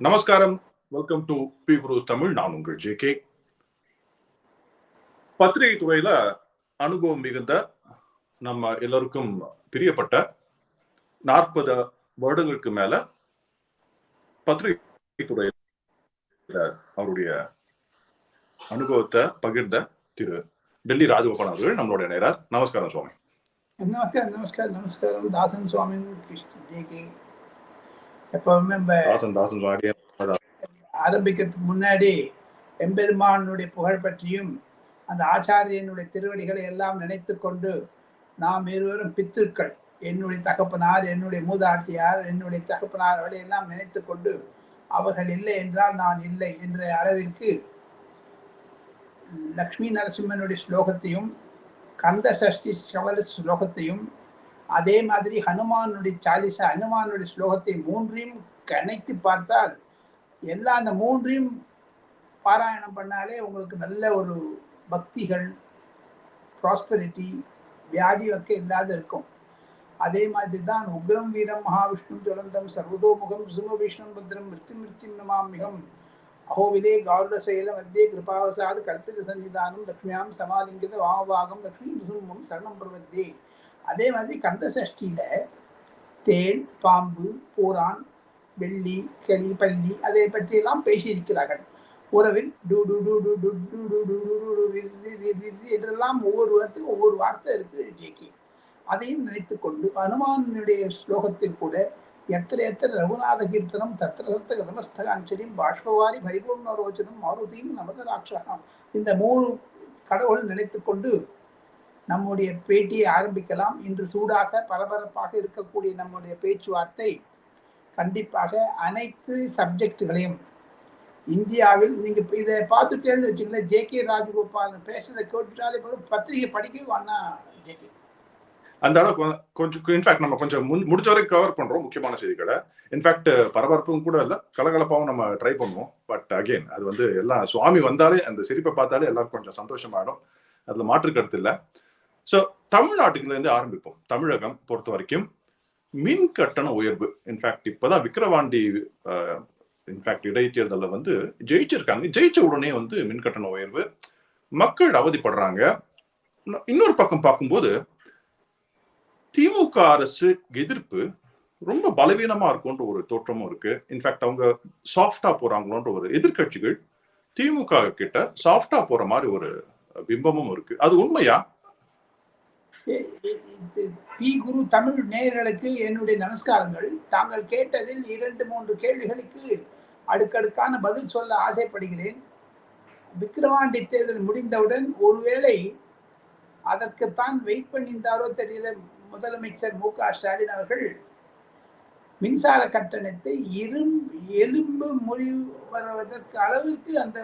நமஸ்காரம். Welcome to B cruise Tamil நான் உங்கள் ஜே கே பத்திரிகை துறையில அனுபவம் மிகுந்த நம்ம எல்லோருக்கும் பிரியப்பட்ட நாற்பது வருடங்களுக்கு மேல பத்திரிகை துறையில அவருடைய அனுபவத்தை பகிர்ந்த திரு டெல்லி ராஜகோபால் அவர்கள் நம்மளுடைய நேரார். நமஸ்காரம் சுவாமி. நமஸ்காரம் நமஸ்காரம் நமஸ்காரம். தாசன் சுவாமி கிருஷ்ண எப்பவுமே ஆரம்பிக்கிறதுக்கு முன்னாடி எம்பெருமானுடைய புகழ் பற்றியும் அந்த ஆச்சாரியனுடைய திருவடிகளை எல்லாம் நினைத்து கொண்டு நாம் இருவரும் பித்திருக்கள். என்னுடைய தகப்பனார் என்னுடைய மூதாட்டியார் என்னுடைய தகப்பனார் அவரை எல்லாம் நினைத்து கொண்டு அவர்கள் இல்லை என்றால் நான் இல்லை என்ற அளவிற்கு லக்ஷ்மி நரசிம்மனுடைய ஸ்லோகத்தையும் கந்த சஷ்டி சவல ஸ்லோகத்தையும் அதே மாதிரி ஹனுமானுடைய சாலிசா ஹனுமானுடைய ஸ்லோகத்தை மூன்றையும் கணைத்து பார்த்தால் எல்லா அந்த மூன்றையும் பாராயணம் பண்ணாலே உங்களுக்கு நல்ல ஒரு பக்திகள் ப்ராஸ்பெரிட்டி வியாதி வக்க இல்லாத இருக்கும். அதே மாதிரி தான் உக்ரம் வீரம் மகாவிஷ்ணு ஜுவலந்தம் சர்வதோமுகம் சும விஷ்ணு பத்ரம் மிருத்தி மிருத்தி நமாமிகம் அஹோவிலே கௌரவ செயல மத்தியே கிருபாவசாது கல்பித சன்னிதானம் லக்ஷ்மியாம் சமாலிங்கித வாமபாகம் லக்ஷ்மி சுமம் சரணம் பிரவத்தே அதே மாதிரி கந்த சஷ்டியில தேன் பாம்பு பூரான் வெள்ளி களி பள்ளி அதை பற்றியெல்லாம் பேசியிருக்கிறார்கள் உறவில் டு டு டு டு டு டு டு டு இதெல்லாம் ஒவ்வொரு வார்த்தையும் ஒவ்வொரு வார்த்தை இருக்கு ஜேகே அதையும் நினைத்து கொண்டு அனுமானுடைய ஸ்லோகத்தில் கூட எத்தனை எத்தனை ரகுநாத கீர்த்தனம் தத்திர தத்த கதமஸ்தகாஞ்சலியும் பாஷ்பவாரி பரிபூர்ண ரோச்சனம் மாருதியும் நமத ராட்சகம் இந்த மூணு கடவுள் நினைத்து கொண்டு நம்முடைய பேட்டியை ஆரம்பிக்கலாம் இன்று சூடாக பரபரப்பாக இருக்கக்கூடிய நம்முடைய பேச்சுவார்த்தை கண்டிப்பாக அனைத்து சப்ஜெக்டுகளையும் இந்தியாவில் நீங்க இதை பார்த்துட்டேன்னு வச்சுக்கல ஜே கே ராஜகோபால் பேசுறதை கேட்டுட்டாலே போதும் பத்திரிகை படிக்கவே வேணா ஜே கே. அந்த அளவுக்கு கொஞ்சம் இன்ஃபேக்ட் நம்ம கொஞ்சம் முன்- முடிஞ்ச வரைக்கும் கவர் பண்றோம் முக்கியமான செய்திகளை. இன்ஃபேக்ட் பரபரப்பும் கூட இல்லை கலகலப்பாவும் நம்ம ட்ரை பண்ணுவோம். பட் அகைன் அது வந்து எல்லாம் சுவாமி வந்தாலே அந்த சிரிப்பை பார்த்தாலே எல்லாரும் கொஞ்சம் சந்தோஷமாயிடும். அதுல மாற்று கருத்து இல்லை. ஸோ தமிழ்நாட்டுலேருந்து ஆரம்பிப்போம். தமிழகம் பொறுத்த வரைக்கும் மின் கட்டண உயர்வு இன்ஃபேக்ட் இப்போதான் விக்கிரவாண்டி இன்ஃபேக்ட் இடைத்தேர்தலில் வந்து ஜெயிச்சிருக்காங்க. ஜெயிச்ச உடனே வந்து மின் கட்டண உயர்வு. மக்கள் அவதிப்படுறாங்க. இன்னொரு பக்கம் பார்க்கும்போது திமுக அரசு எதிர்ப்பு ரொம்ப பலவீனமா இருக்கும்ன்ற ஒரு தோற்றமும் இருக்கு. இன்ஃபேக்ட் அவங்க சாஃப்டா போறாங்களோன்ற ஒரு எதிர்க்கட்சிகள் திமுக கிட்ட சாஃப்டா போற மாதிரி ஒரு பிம்பமும் இருக்கு. அது உண்மையா? பி குரு தமிழ் நேயர்களுக்கு என்னுடைய நமஸ்காரங்கள். தாங்கள் கேட்டதில் இரண்டு மூன்று கேள்விகளுக்கு அடுக்கடுக்கான பதில் சொல்ல ஆசைப்படுகிறேன். விக்கிரவாண்டி தேர்தல் முடிந்தவுடன் ஒருவேளை அதற்குத்தான் வெயிட் பண்ணியிருந்தாரோ தெரியல. முதலமைச்சர் மு க ஸ்டாலின் அவர்கள் மின்சார கட்டணத்தை இரும் எலும்பு மொழி வருவதற்கு அளவிற்கு அந்த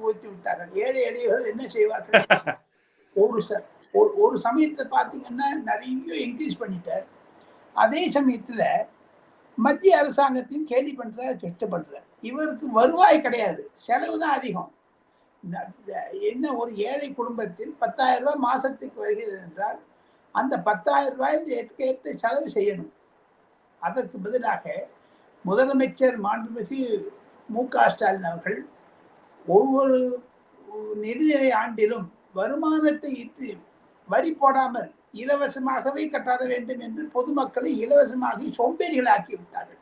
உயர்த்தி விட்டார்கள். ஏழை எளியவர்கள் என்ன செய்வார்கள்? ஒரு ச ஒரு- ஒரு சமயத்தை பார்த்தீங்கன்னா நிறைய இன்க்ரீஸ் பண்ணிட்டார். அதே சமயத்தில் மத்திய அரசாங்கத்தையும் கேலி கெட்ட கஷ்டப்படுறார். இவருக்கு வருவாய் கிடையாது. செலவு தான் அதிகம். ந- என்ன ஒரு ஏழை குடும்பத்தில் பத்தாயிரம் ரூபாய் மாதத்துக்கு வருகிறது என்றால் அந்த பத்தாயிரம் ரூபாய் ஏற்க ஏற்ற செலவு செய்யணும். அதற்கு பதிலாக முதலமைச்சர் மாண்புமிகு மு க ஸ்டாலின் அவர்கள் ஒவ்வொரு நிதிநிலை ஆண்டிலும் வருமானத்தை ஈட்டு வரி போடாமல் இலவசமாகவே கட்டாட வேண்டும் என்று பொதுமக்களை இலவசமாக சோம்பேறிகளாக்கி விட்டார்கள்.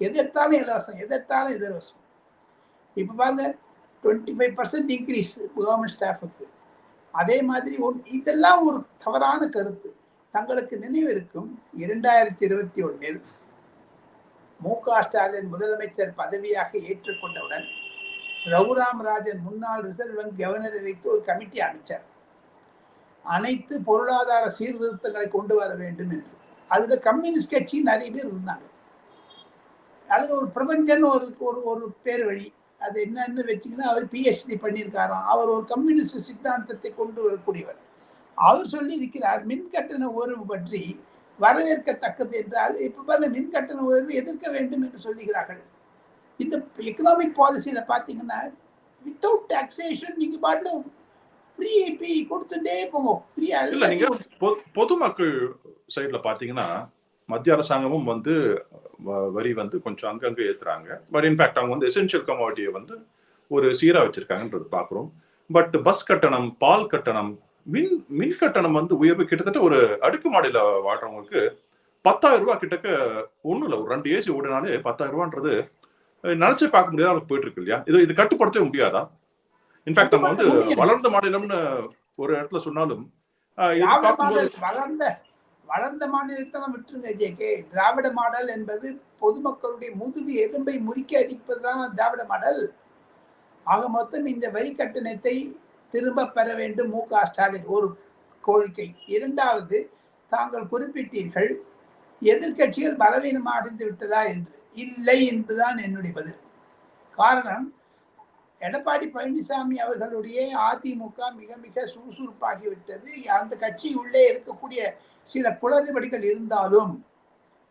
எதிர்த்தாலும் இலவசம் எதிர்த்தாலும் இலவசம். இப்போ பாருங்க twenty five percent increase government ஸ்டாஃபுக்கு அதே மாதிரி ஒன் இதெல்லாம் ஒரு தவறான கருத்து. தங்களுக்கு நினைவு இருக்கும் இரண்டாயிரத்தி இருபத்தி ஒன்றில் மு க ஸ்டாலின் முதலமைச்சர் பதவியாக ஏற்றுக்கொண்டவுடன் ரகுராம் ராஜன் முன்னாள் ரிசர்வ் வங்கி கவர்னரை வைத்து ஒரு கமிட்டி அமைச்சார். அனைத்து பொருளாதார சீர்திருத்தங்களை கொண்டு வர வேண்டும் என்று. அதுல கம்யூனிஸ்ட் கட்சி நிறைய பேர் இருந்தாங்க. அதுல ஒரு பிரபஞ்சன் ஒரு ஒரு ஒரு பேர் வழி. அது என்னன்னு வச்சிங்கன்னா அவர் பிஹெச்டி பண்ணியிருக்காராம். அவர் ஒரு கம்யூனிஸ்ட் சித்தாந்தத்தை கொண்டு வரக்கூடியவர். அவர் சொல்லி இருக்கிறார் மின் கட்டண உயர்வு பற்றி வரவேற்கத்தக்கது என்றால் இப்போ பாருங்க மின் கட்டண உயர்வு எதிர்க்க வேண்டும் என்று சொல்லுகிறார்கள். இந்த எக்கனாமிக் பாலிசியில் பார்த்தீங்கன்னா வித்தவுட் டாக்ஸேஷன் நீங்கள் பாட்டில் ஃப்ரீ பி கொடுத்துட்டே போங்க. ஃப்ரீயா இல்ல நீங்க பொ- பொதுமக்கள் சைடுல பாத்தீங்கன்னா மத்திய அரசாங்கமும் வந்து வரி வந்து கொஞ்சம் அங்கங்க ஏத்துறாங்க. பட் இன்ஃபேக்ட் அவங்க வந்து எசென்ஷியல் கமாடிட்டியை வந்து ஒரு சீரா வச்சிருக்காங்கன்றது பார்க்குறோம் பட் பஸ் கட்டணம் பால் கட்டணம் மின் மின் கட்டணம் வந்து உயர்வு கிட்டத்தட்ட ஒரு அடுக்குமாடியில வாழ்றவங்களுக்கு பத்தாயிரம் ரூபாய் கிட்டக்க ஒண்ணும் இல்லை. ஒரு ரெண்டு ஏசி ஓடினாலே பத்தாயிரம் ரூபான்றது நினைச்சே பார்க்க முடியாத போயிட்டு இருக்கு இல்லையா? இது இது கட்டுப்படுத்தவே முடியாதா? இன்ஃபேக்ட் நம்ம வந்து. வளர்ந்த மாநிலம்னு ஒரு இடத்துல சொன்னாலும் வளர்ந்த வளர்ந்த மாநிலத்தெல்லாம் விட்டுருங்க ஜேகே திராவிட மாடல் என்பது பொதுமக்களுடைய முதுகு எலும்பை முறிக்க அடிப்பதுதான் திராவிட மாடல். ஆக மொத்தம் இந்த வரி கட்டணத்தை திரும்ப பெற வேண்டும் மு க ஸ்டாலின் ஒரு கோரிக்கை. இரண்டாவது தாங்கள் குறிப்பிட்டீர்கள் எதிர்க்கட்சிகள் பலவீனம் அடைந்து விட்டதா என்று. இல்லை என்பதுதான் என்னுடைய பதில். காரணம் எடப்பாடி பழனிசாமி அவர்களுடைய அதிமுக மிக மிக சுறுசுறுப்பாகிவிட்டது. அந்த கட்சி உள்ளே இருக்கக்கூடிய சில குளறுபடிகள் இருந்தாலும்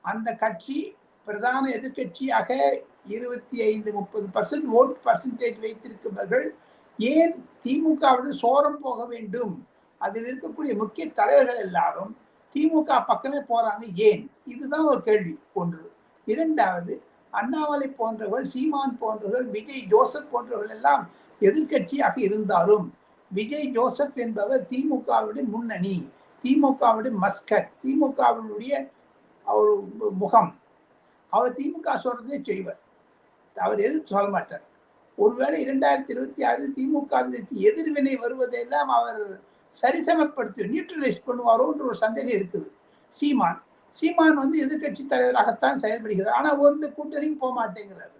அந்த கட்சி பிரதான எதிர்க்கட்சியாக இருபத்தி ஐந்து முப்பது பர்சன்ட் ஓட் பர்சன்டேஜ் வைத்திருக்கிறவர்கள் ஏன் திமுகவுடன் சோரம் போக வேண்டும்? அதில் இருக்கக்கூடிய முக்கிய தலைவர்கள் எல்லாரும் திமுக பக்கமே போறாங்க ஏன்? இதுதான் ஒரு கேள்வி. ஒன்று. இரண்டாவது அண்ணாமலை போன்றவர்கள் சீமான் போன்றவர்கள் விஜய் ஜோசப் போன்றவர்கள் எல்லாம் எதிர்க்கட்சியாக இருந்தாலும் விஜய் ஜோசப் என்பவர் திமுகவுடைய முன்னணி திமுகவுடைய மஸ்கட் திமுகவினுடைய அவர் முகம். அவர் திமுக சொல்றதே செய்வர். அவர் எதிர்த்து சொல்ல மாட்டார். ஒருவேளை இரண்டாயிரத்தி இருபத்தி ஆறில் திமுகவிற்கு எதிர்வினை வருவதெல்லாம் அவர் சரிசமப்படுத்தி நியூட்ரலைஸ் பண்ணுவாரோன்ற ஒரு சந்தேகம் இருக்குது. சீமான் சீமான் வந்து எதிர்க்கட்சி தலைவராகத்தான் செயல்படுகிறார். ஆனா வந்து கூட்டணிக்கு போக மாட்டேங்கிறாரு.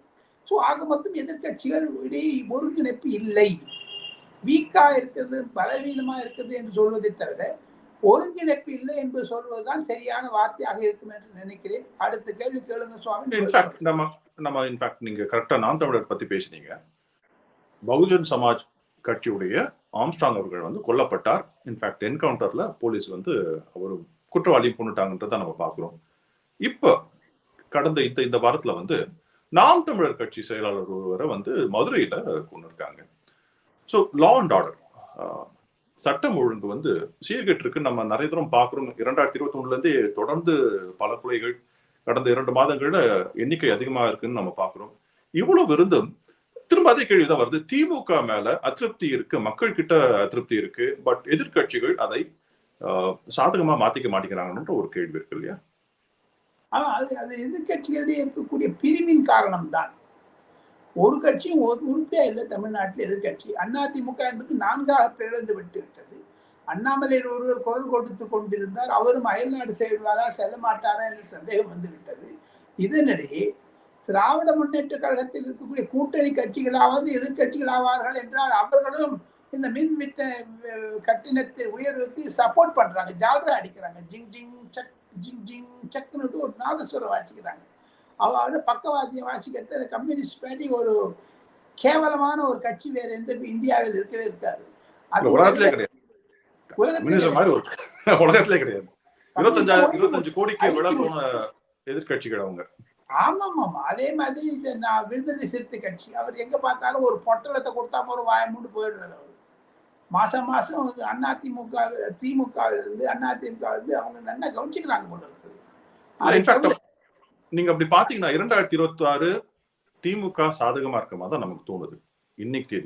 ஸோ ஆக மொத்தம் எதிர்க்கட்சிகள் இடையே ஒருங்கிணைப்பு இல்லை. வீக்கா இருக்கிறது பலவீனமா இருக்குது என்று சொல்வதை தவிர ஒருங்கிணைப்பு இல்லை என்று சொல்வதுதான் சரியான வார்த்தையாக இருக்கும் என்று நினைக்கிறேன். அடுத்த கேள்வி கேளுங்க சுவாமி. இன்ஃபேக்ட் நம்ம நம்ம இன்ஃபேக்ட் நீங்க கரெக்டா நாம் தமிழர் பத்தி பேசுனீங்க. பகுஜன் சமாஜ் கட்சியுடைய ஆம்ஸ்டாங் அவர்கள் வந்து கொல்லப்பட்டார். இன்ஃபேக்ட் என்கவுண்டர்ல போலீஸ் வந்து அவர் குற்றவாளி கொண்டுட்டாங்கன்றத நம்ம பார்க்குறோம். இப்போ கடந்த இந்த இந்த வாரத்துல வந்து நாம் தமிழர் கட்சி செயலாளர் ஒருவரை வந்து மதுரையில கொண்டு இருக்காங்க ஸோ லா அண்ட் ஆர்டர் சட்டம் ஒழுங்கு வந்து சீர்கெட்டு நம்ம நிறைய தூரம் பார்க்குறோம். இரண்டாயிரத்தி இருபத்தி ஒண்ணுல தொடர்ந்து பல கொலைகள் கடந்த இரண்டு மாதங்கள்ல எண்ணிக்கை அதிகமா இருக்குன்னு நம்ம பார்க்குறோம். இவ்வளவு இருந்தும் திரும்ப அதே கேள்விதான் வருது. திமுக மேல அதிருப்தி இருக்கு மக்கள் கிட்ட அதிருப்தி இருக்கு பட் எதிர்க்கட்சிகள் அதை சாதகமா மாத்திக்க மாட்டேங்கிறாங்கன்ற ஒரு கேள்வி இருக்கு இல்லையா? ஆனா அது அது எதிர்கட்சிகளிடையே இருக்கக்கூடிய பிரிவின் காரணம்தான். ஒரு கட்சியும் ஒரு உறுப்பியா இல்லை தமிழ்நாட்டில் எதிர்கட்சி அதிமுக என்பது நான்காக பிறந்து விட்டு விட்டது அண்ணாமலையில் ஒருவர் குரல் கொடுத்து கொண்டிருந்தார். அவரும் அயல்நாடு செல்வாரா செல்ல மாட்டாரா என்ற சந்தேகம் வந்துவிட்டது. இதனிடையே திராவிட முன்னேற்ற கழகத்தில் இருக்கக்கூடிய கூட்டணி கட்சிகளாவது எதிர்கட்சிகளாவார்கள் என்றால் அவர்களும் இந்த மின் விட்ட அஹ், கட்டணத்தை உயர்வுக்கு சப்போர்ட் பண்றாங்க. ஜால்ரா அடிக்கிறாங்க. ஜிங் ஜிங் சக் ஜிங் ஜிங் சக்குன்னு ஒரு நாதஸ்வரம் வாசிக்கிறாங்க. அவ வந்து பக்கவாத்தியம் வாசிக்கிறது அந்த கம்யூனிஸ்ட் பார்ட்டி ஒரு கேவலமான ஒரு கட்சி வேற எந்த இந்தியாவில் இருக்கவே இருக்காது. அது உலகத்திலே கிடையாது. இருபத்தஞ்சாயிரம் இருபத்தஞ்சு கோடிக்கு போன அவங்க. ஆமாம் அதே மாதிரி இந்த நான் விடுதலை சிறுத்தை கட்சி. அவர் எங்க பார்த்தாலும் ஒரு பொட்டலத்தை கொடுத்தா ஒரு வாய மூண்டு போயிடுறாரு மாசம் மாசம் அண்ணா திமுக திமுக இருந்து அண்ணா திமுக இருந்து அவங்க நல்லா கவனிச்சுக்கிறாங்க போல இருக்குது. நீங்க அப்படி பாத்தீங்கன்னா இரண்டாயிரத்தி இருபத்தி ஆறு திமுக சாதகமா இருக்க மாதிரி தான் நமக்கு தோணுது. இன்னைக்கு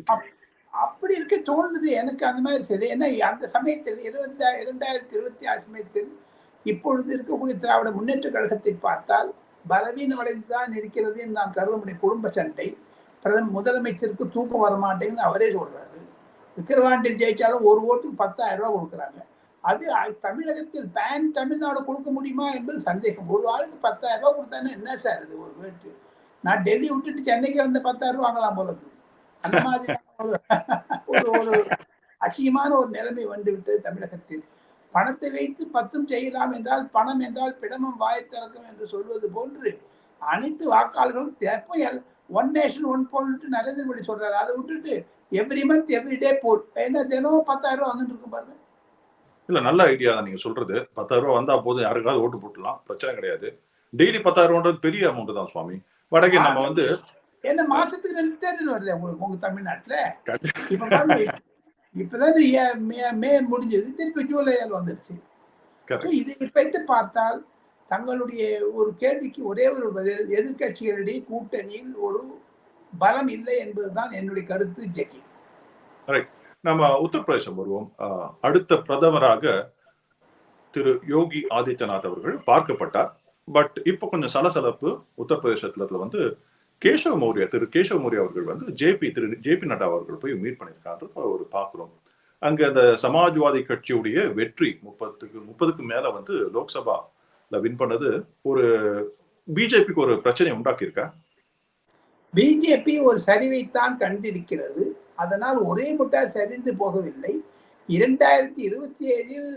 அப்படி இருக்க தோணுது. எனக்கு அந்த மாதிரி சரி. ஏன்னா அந்த சமயத்தில் இருபத்தி இரண்டாயிரத்தி இருபத்தி ஆறு சமயத்தில் இப்பொழுது இருக்கக்கூடிய திராவிட முன்னேற்ற கழகத்தை பார்த்தால் பலவீனம் அடைந்துதான் இருக்கிறது என்று நான் கருத முடியும் குடும்ப சண்டை. பிரதம முதலமைச்சருக்கு தூக்கம் வர மாட்டேங்குது அவரே சொல்றாரு. விக்கிரவாண்டில் ஜெயிச்சாலும் ஒரு ஓட்டுக்கு பத்தாயிரம் ரூபா கொடுக்குறாங்க. அது தமிழகத்தில் பேன் தமிழ்நாடு கொடுக்க முடியுமா என்பது சந்தேகம். ஒரு ஆளுக்கு பத்தாயிரம் ரூபாய் கொடுத்தானே என்ன சார் இது ஒரு வேட்டு நான் டெல்லி விட்டுட்டு சென்னைக்கு வந்து பத்தாயிரம் ரூபா வாங்கலாம் போல அந்த மாதிரி ஒரு ஒரு அசியமான அசிங்கமான ஒரு நிலைமை வந்து விட்டது தமிழகத்தில். பணத்தை வைத்து பத்தும் செய்யலாம் என்றால் பணம் என்றால் பிடமும் வாய் திறக்கும் என்று சொல்வது போன்று அனைத்து வாக்காளர்களும் எப்போ one nation one poll Narendra Modi சொல்றாரு. அதை விட்டுட்டு every month every day poll ஏன்னா தினம் பத்தாயிரம் ரூபாய் வந்துட்டு இருக்கு பாருங்க. இல்ல நல்ல ஐடியா தான் நீங்க சொல்றது. பத்தாயிரம் ரூபாய் வந்தா போதும். யாருக்காவது ஓட்டு போட்டுலாம் பிரச்சனை கிடையாது. டெய்லி பத்தாயிரம் ரூபான்றது பெரிய அமௌண்ட் தான் சுவாமி. வடகே நம்ம வந்து என்ன மாசத்துக்கு ரெண்டு தேர்தல் வருது உங்களுக்கு உங்க தமிழ்நாட்டுல. இப்பதான் மே- முடிஞ்சது. திருப்பி ஜூலை வந்துருச்சு. Correct. So, இதை வைத்து பார்த்தால் தங்களுடைய ஒரு கேள்விக்கு ஒரே ஒரு பதில் எதிர்க்கட்சிகளிடையே கூட்டணியில் ஒரு பலம் இல்லை என்பதுதான் என்னுடைய கருத்து ஜெக்கி நம்ம உத்தரப்பிரதேசம் வருவோம். அடுத்த பிரதமராக திரு யோகி ஆதித்யநாத் அவர்கள் பார்க்கப்பட்டார். பட் இப்போ கொஞ்சம் சலசலப்பு உத்தரப்பிரதேசத்துல வந்து கேசவ மௌரியா திரு கேசவ மௌரியா அவர்கள் வந்து ஜேபி திரு ஜேபி நட்டா அவர்கள் போய் மீட் பண்ணியிருக்காரு. ஒரு பாக்குறோம் அங்க அந்த சமாஜ்வாதி கட்சியுடைய வெற்றி முப்பதுக்கு முப்பதுக்கு மேல வந்து லோக்சபால வின் பண்ணது ஒரு பிஜேபிக்கு ஒரு பிரச்சனை உண்டாக்கியிருக்கா? பிஜேபி ஒரு சரிவைத்தான் கண்டிருக்கிறது. அதனால் ஒரே முட்டா சரிந்து போகவில்லை. இரண்டாயிரத்தி இருபத்தி ஏழில்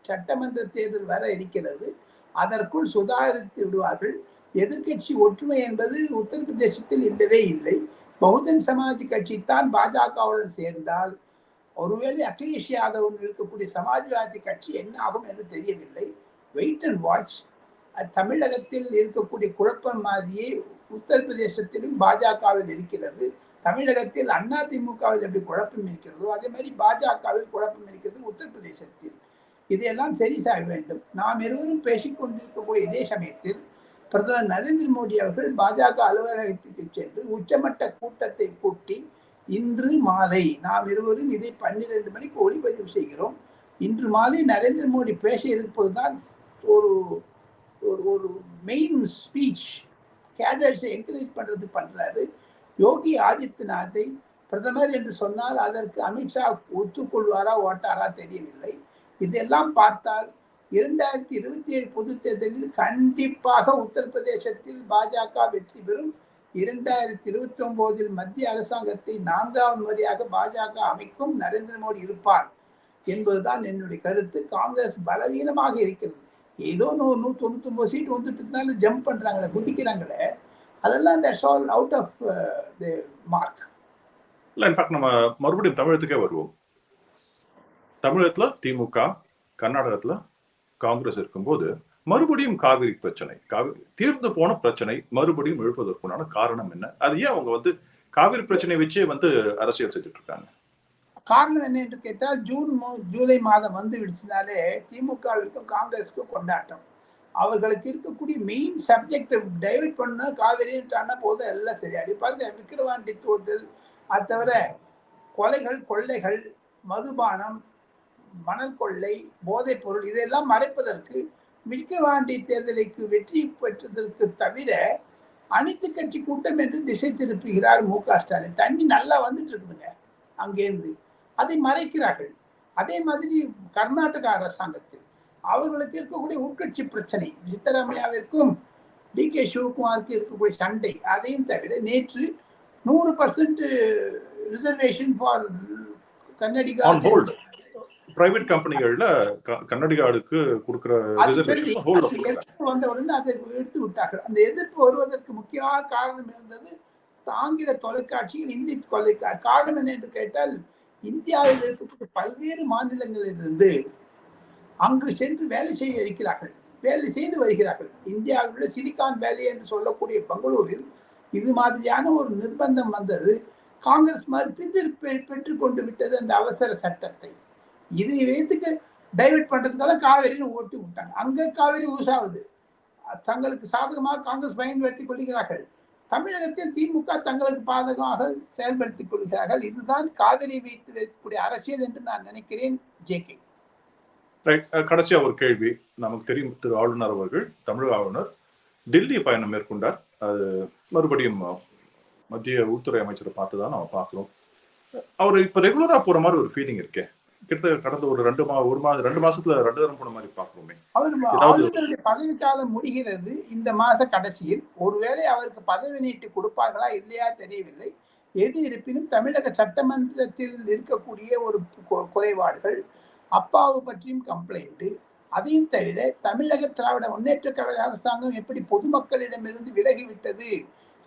சட்டமன்ற தேர்தல் வர இருக்கிறது. அதற்குள் சுதாரித்து விடுவார்கள். எதிர்க்கட்சி ஒற்றுமை என்பது உத்தரப்பிரதேசத்தில் இல்லவே இல்லை. பகுஜன் சமாஜ் கட்சி தான் பாஜகவுடன் சேர்ந்தால் ஒருவேளை அகிலேஷ் யாதவன் இருக்கக்கூடிய சமாஜ்வாதி கட்சி என்ன ஆகும் என்று தெரியவில்லை. வெயிட் அண்ட் வாட்ச் தமிழகத்தில் இருக்கக்கூடிய குழப்பம் மாதிரியே உத்தரப்பிரதேசத்திலும் பாஜகவில் இருக்கிறது. தமிழகத்தில் அதிமுகவில் எப்படி குழப்பம் இருக்கிறதோ அதே மாதிரி பாஜகவில் குழப்பம் இருக்கிறது உத்தரப்பிரதேசத்தில். இதையெல்லாம் சரி செய்ய வேண்டும். நாம் இருவரும் பேசிக்கொண்டிருக்கக்கூடிய இதே சமயத்தில் பிரதமர் நரேந்திர மோடி அவர்கள் பாஜக அலுவலகத்துக்கு சென்று உச்சமட்ட கூட்டத்தை கூட்டி இன்று மாலை நாம் இருவரும் இதை பன்னிரண்டு மணிக்கு ஒளிப்பதிவு செய்கிறோம். இன்று மாலை நரேந்திர மோடி பேச இருப்பதுதான் ஒரு ஒரு ஒரு மெயின் ஸ்பீச் கேடர்ஸை என்கரேஜ் பண்ணுறது பண்ணுறாரு யோகி ஆதித்யநாத்தை பிரதமர் என்று சொன்னால் அதற்கு அமித்ஷா ஒத்துக்கொள்வாரா ஓட்டாரா தெரியவில்லை. இதெல்லாம் பார்த்தால் இரண்டாயிரத்தி இருபத்தி ஏழு பொது தேர்தலில் கண்டிப்பாக உத்தரப்பிரதேசத்தில் பாஜக வெற்றி பெறும். இரண்டாயிரத்தி இருபத்தி ஒன்பதில் மத்திய அரசாங்கத்தை நான்காவது முறையாக பாஜக அமைக்கும் நரேந்திர மோடி இருப்பார் என்பதுதான் என்னுடைய கருத்து. காங்கிரஸ் பலவீனமாக இருக்கிறது. ஏதோ நூறு நூற்றி தொண்ணூத்தி சீட் வந்துட்டு இருந்தாலும் ஜம்ப் பண்றாங்களே குதிக்கிறாங்களே அதெல்லாம் that's all out of the mark இல்லை இன்ஃபேக்ட் நம்ம மறுபடியும் தமிழகத்துக்கே வருவோம். தமிழகத்துல திமுக கர்நாடகத்துல காங்கிரஸ் இருக்கும்போது மறுபடியும் காவிரி பிரச்சனை காவிரி தீர்ந்து போன பிரச்சனை மறுபடியும் எழுப்பதற்குண்டான காரணம் என்ன? அது ஏன் அவங்க வந்து காவிரி பிரச்சனை வச்சே வந்து அரசியல் செஞ்சுட்டு இருக்காங்க? காரணம் என்ன என்று கேட்டால் ஜூன் ஜூலை மாதம் வந்து விடுச்சுனாலே திமுகவிற்கும் காங்கிரஸுக்கும் கொண்டாட்டம். அவர்களுக்கு இருக்கக்கூடிய மெயின் சப்ஜெக்டை டைவர்ட் பண்ண காவிரின்றான போதும் எல்லாம் சரியாடி பாருங்க விக்கிரவாண்டி தோட்டல் அது தவிர கொலைகள் கொள்ளைகள் மதுபானம் மணல் கொள்ளை போதைப் பொருள் இதெல்லாம் மறைப்பதற்கு விக்கிரவாண்டி தேர்தலுக்கு வெற்றி பெற்றதற்கு தவிர அனைத்து கட்சி கூட்டம் என்று திசை திருப்புகிறார் மு க ஸ்டாலின். தண்ணி நல்லா வந்துட்டு இருக்குதுங்க அங்கேருந்து அதை மறைக்கிறார்கள். அதே மாதிரி கர்நாடக அரசாங்கத்தில் அவர்களுக்கு இருக்கக்கூடிய உட்கட்சி பிரச்சனை சித்தராமையாவிற்கும் டி கே சிவகுமாருக்கு இருக்கக்கூடிய சண்டை அதையும் தவிர நேற்று நூறு percent reservation for Kannadiga private கம்பெனிகள்ல கன்னடிகாடுக்கு கொடுக்கிற எதிர்ப்பு வந்த உடனே அதை எடுத்து விட்டார்கள். அந்த எதிர்ப்பு வருவதற்கு முக்கியமான காரணம் இருந்தது ஆங்கில தொலைக்காட்சியில் இந்தி தொலைக்காட்சி காரணம் என்ன என்று கேட்டால் இந்தியாவில் இருக்கக்கூடிய பல்வேறு மாநிலங்களிலிருந்து அங்கு சென்று வேலை செய்ய இருக்கிறார்கள். வேலை செய்து வருகிறார்கள். இந்தியாவில் சிலிகான் வேலி என்று சொல்லக்கூடிய பெங்களூரில் இது மாதிரியான ஒரு நிர்பந்தம் வந்தது. காங்கிரஸ் மறுப்பித்து பெற்று கொண்டு விட்டது அந்த அவசர சட்டத்தை. இது வைத்துக்கு டைவெர்ட் பண்றதுக்காக காவேரியில் ஓட்டி விட்டாங்க. அங்கே காவேரி ஊசாகுது தங்களுக்கு சாதகமாக காங்கிரஸ் பயன்படுத்திக் கொள்கிறார்கள். தமிழகத்தில் திமுக தங்களுக்கு பாதகமாக செயல்படுத்திக் கொள்கிறார்கள். இதுதான் காவிரி வைத்து வைக்கக்கூடிய அரசியல் என்று நான் நினைக்கிறேன் ஜே கே. கடைசியா ஒரு கேள்வி. நமக்கு தெரியும் திரு ஆளுநர் அவர்கள் தமிழக ஆளுநர் டெல்லி பயணம் மேற்கொண்டார். அது மறுபடியும் மத்திய உள்துறை அமைச்சரை பார்த்து தான் நம்ம பார்க்குறோம். அவர் இப்போ ரெகுலராக போகிற மாதிரி ஒரு ஃபீலிங் இருக்கே. கிட்டத்தட்ட கடந்த ஒரு ரெண்டு மா ஒரு மாதம் ரெண்டு மாசத்துல ரெண்டு தரம் போன மாதிரி பாக்குறோமே அவர் ஆளுநருடைய பதவி காலம் முடிகிறது இந்த மாச கடைசியில். ஒருவேளை அவருக்கு பதவி நீட்டு கொடுப்பார்களா இல்லையா தெரியவில்லை. எது இருப்பினும் தமிழக சட்டமன்றத்தில் இருக்கக்கூடிய ஒரு குறைபாடுகள் அப்பாவு பற்றியும் கம்ப்ளைண்ட் அதையும் தவிர தமிழக திராவிட முன்னேற்ற கழக அரசாங்கம் எப்படி பொதுமக்களிடமிருந்து விலகிவிட்டது?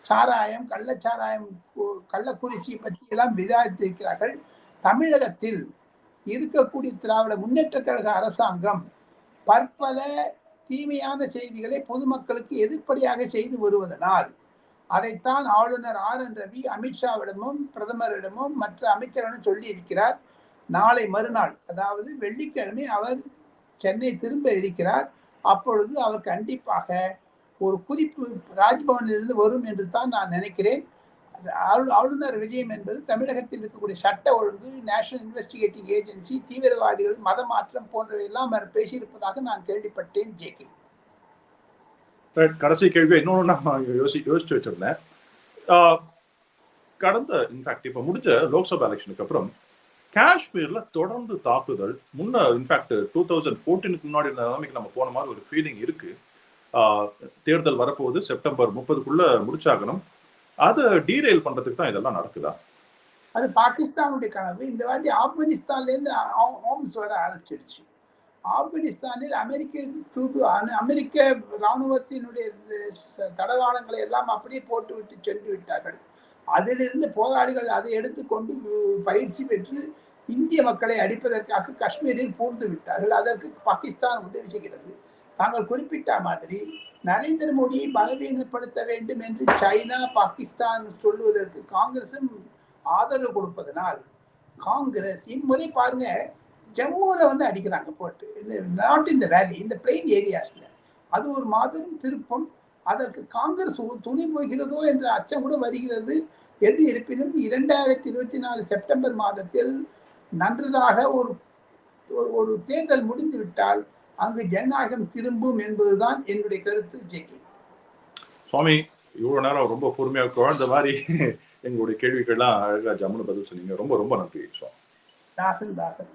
சாராயம் கள்ளச்சாராயம் கள்ளக்குறிச்சி பற்றி எல்லாம் விவாதித்திருக்கிறார்கள். தமிழகத்தில் இருக்கக்கூடிய திராவிட முன்னேற்ற கழக அரசாங்கம் பற்பல தீமையான செய்திகளை பொதுமக்களுக்கு எதிர்ப்படியாக செய்து வருவதனால் அதைத்தான் ஆளுநர் ஆர் என் ரவி அமித்ஷாவிடமும் பிரதமரிடமும் மற்ற அமைச்சரிடம் சொல்லி இருக்கிறார் நாளை மறுநாள் அதாவது வெள்ளிக்கிழமை அவர் சென்னை திரும்ப இருக்கிறார். அப்பொழுது அவர் கண்டிப்பாக ஒரு குறிப்பு ராஜ்பவனிலிருந்து வரும் என்று தான் நான் நினைக்கிறேன். ஆளுநர் விஜயம் என்பது தமிழகத்தில் இருக்கக்கூடிய சட்ட ஒழுங்கு நேஷனல் இன்வெஸ்டிகேட்டிங் ஏஜென்சி தீவிரவாதிகள் மத மாற்றம் போன்றவையெல்லாம் அவர் பேசியிருப்பதாக நான் கேள்விப்பட்டேன் ஜே கே. கடைசி கேள்வி இன்னொன்று நான் யோசி யோசிச்சு வச்சிருந்தேன். கடந்த இன்ஃபேக்ட் இப்போ முடிஞ்ச லோக்சபா எலெக்ஷனுக்கு அப்புறம் காஷ்மீரில் தொடர்ந்து தாக்குதல் முன்ன இன்ஃபேக்ட் டூ தௌசண்ட் ஃபோர்டீனுக்கு முன்னாடி இருந்த நிலைமைக்கு நம்ம போன மாதிரி ஒரு ஃபீலிங் இருக்குது தேர்தல் வரப்போகுது செப்டம்பர் முப்பதுக்குள்ளே முடிச்சாகணும். அதை டீரெயில் பண்றதுக்கு தான் இதெல்லாம் நடக்குதா? அது பாகிஸ்தானுடைய கனவு. இந்த வாட்டி ஆப்கானிஸ்தான்லேருந்து ஹோம்ஸ் வர ஆரம்பிச்சிடுச்சு. ஆப்கானிஸ்தானில் அமெரிக்க தூது அமெரிக்க இராணுவத்தினுடைய தடவாளங்களை எல்லாம் அப்படியே போட்டு விட்டு சென்று விட்டார்கள். அதிலிருந்து போராளிகள் அதை எடுத்துக்கொண்டு பயிற்சி பெற்று இந்திய மக்களை அடிப்பதற்காக காஷ்மீரில் பூர்ந்து விட்டார்கள். அதற்கு பாகிஸ்தான் உதவி செய்கிறது. தாங்கள் குறிப்பிட்ட மாதிரி நரேந்திர மோடியை பலவீனப்படுத்த வேண்டும் என்று சைனா பாகிஸ்தான் சொல்லுவதற்கு காங்கிரசும் ஆதரவு கொடுப்பதனால் காங்கிரஸ் இம்முறை பாருங்க ஜம்முவில் வந்து அடிக்கிறாங்க போட்டு. இந்த நாட் இந்த வேலி இந்த பிளெயின் ஏரியாஸில் அது ஒரு மாபெரும் திருப்பம். அதற்கு காங்கிரஸ் துணி போகிறதோ என்ற அச்சம் கூட வருகிறது. எது இருப்பினும் இரண்டாயிரத்தி இருபத்தி நாலு செப்டம்பர் மாதத்தில் நன்றதாக ஒரு ஒரு- ஒரு தேர்தல் முடிந்துவிட்டால் அங்கு ஜனநாயகம் திரும்பும் என்பதுதான் என்னுடைய கருத்து ஜெகி சுவாமி இவ்வளவு நேரம் ரொம்ப பொறுமையா குழந்த மாதிரி எங்களுடைய கேள்விகள்லாம் அழகா ஜம்முன்னு பதில் சொன்னீங்க. ரொம்ப ரொம்ப நன்றி சுவாமி. தாசன் தாசன்.